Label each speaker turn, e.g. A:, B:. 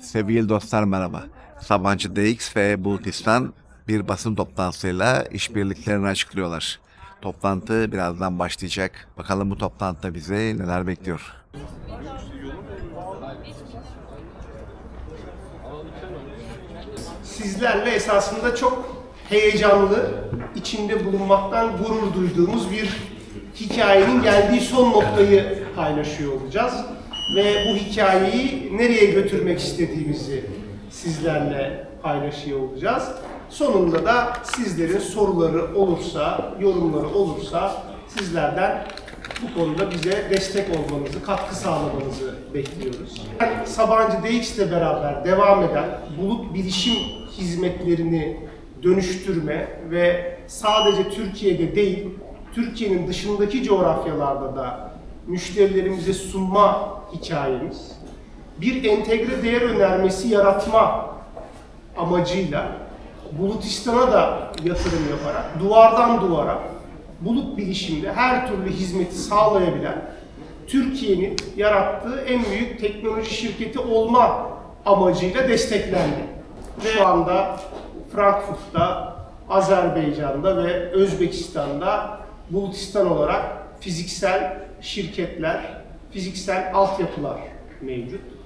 A: Sevgili dostlar merhaba. Sabancı DX ve Bulutistan bir basın toplantısıyla işbirliklerini açıklıyorlar. Toplantı birazdan başlayacak. Bakalım bu toplantıda bize neler bekliyor.
B: sizlerle esasında çok heyecanlı, içinde bulunmaktan gurur duyduğumuz bir hikayenin geldiği son noktayı paylaşıyor olacağız. Ve bu hikayeyi nereye götürmek istediğimizi sizlerle paylaşıyor olacağız. Sonunda da sizlerin soruları olursa, yorumları olursa sizlerden bu konuda bize destek olmanızı, katkı sağlamanızı bekliyoruz. Ben Sabancı DX ile beraber devam eden bulut bilişim hizmetlerini dönüştürme ve sadece Türkiye'de değil, Türkiye'nin dışındaki coğrafyalarda da müşterilerimize sunma hikayemiz, bir entegre değer önermesi yaratma amacıyla Bulutistan'a da yatırım yaparak duvardan duvara bulut bilişimde her türlü hizmeti sağlayabilen Türkiye'nin yarattığı en büyük teknoloji şirketi olma amacıyla desteklendi. Ve şu anda Frankfurt'ta, Azerbaycan'da ve Özbekistan'da Bulutistan olarak fiziksel şirketler, fiziksel altyapılar mevcut.